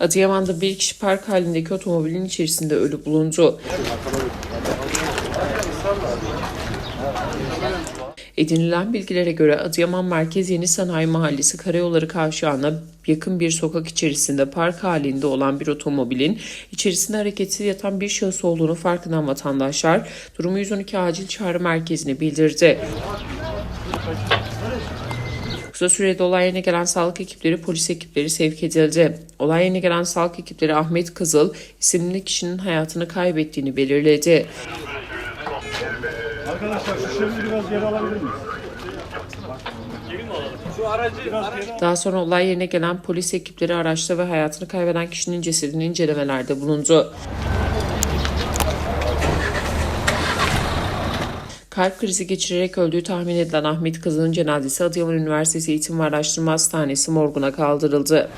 Adıyaman'da bir kişi park halindeki otomobilin içerisinde ölü bulundu. Edinilen bilgilere göre Adıyaman Merkez Yeni Sanayi Mahallesi Karayolları Kavşağı'na yakın bir sokak içerisinde park halinde olan bir otomobilin içerisinde hareketsiz yatan bir şahıs olduğunu fark eden vatandaşlar durumu 112 acil çağrı merkezine bildirdi. Kısa sürede olay yerine gelen sağlık ekipleri, polis ekipleri sevk edildi. Olay yerine gelen sağlık ekipleri Ahmet Kızıl isimli kişinin hayatını kaybettiğini belirledi. Arkadaşlar şu şeridi biraz geri alabilir miyiz? Daha sonra olay yerine gelen polis ekipleri araçta ve hayatını kaybeden kişinin cesedini incelemelerde bulundu. Kalp krizi geçirerek öldüğü tahmin edilen Ahmet Kızıl'ın cenazesi Adıyaman Üniversitesi Eğitim ve Araştırma Hastanesi morguna kaldırıldı.